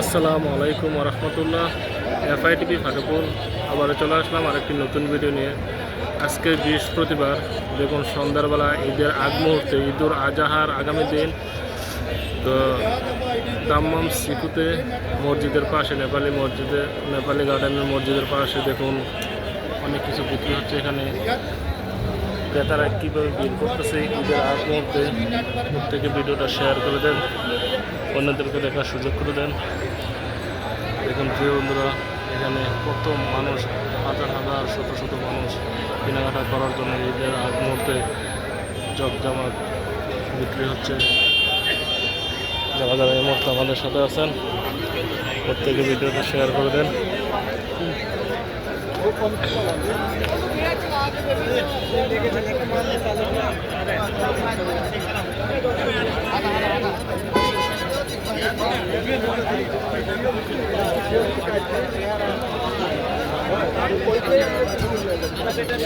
আসসালামু আলাইকুম রহমতুল্লাহ এফআইটিভি ফাটেপুর আবারও চলে আসলাম আরেকটি নতুন ভিডিও নিয়ে। আজকে বৃহস্পতিবার, দেখুন সন্ধ্যাবেলা ঈদের আগ মুহূর্তে, ঈদুল আজাহার আগামী দিন। তো দাম্মাম সিকুতে মসজিদের পাশে, নেপালি মসজিদে, নেপালি গার্ডেনের মসজিদের পাশে দেখুন অনেক কিছু বিক্রি হচ্ছে এখানে। ক্রেতারা কীভাবে বিল করতেছে ঈদের আগ মুহূর্তে, প্রত্যেকে ভিডিওটা শেয়ার করে দেন। অন্যদেরকে দেখার সুযোগ করে দেন। দেখুন, প্রিয় বন্ধুরা, এখানে কত মানুষ, হাজার হাজার, শত শত মানুষ কেনাকাটা করার জন্য ঈদের আগ মুহূর্তে জমজমাট বিক্রি হচ্ছে। যারা যারা এই মুহূর্তে আমাদের সাথে আছেন, প্রত্যেকে ভিডিওটা শেয়ার করে দেন।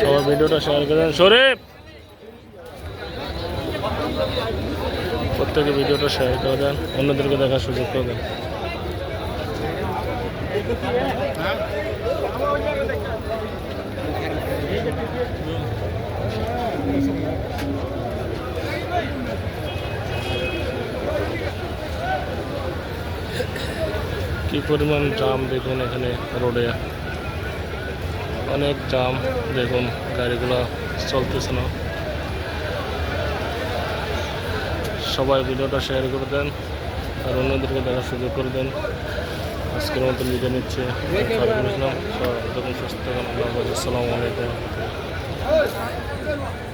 সবাই ভিডিওটা শেয়ার করে দেন। শরীফ! প্রত্যেকে ভিডিওটা শেয়ার করে দেন। অন্যদেরকে দেখার সুযোগ করে দেন। কি পরিমাণ জাম দেখুন এখানে রোডে? অনেক জাম দেখুন গাড়িগুলো চলতেছে না। সবাই ভিডিওটা শেয়ার করে দেন আর অন্যদেরকে দেখার সুযোগ করে দেন। আজকের মতো বিদায় নিচ্ছে। সুস্থ আসসালামু আলাইকুম।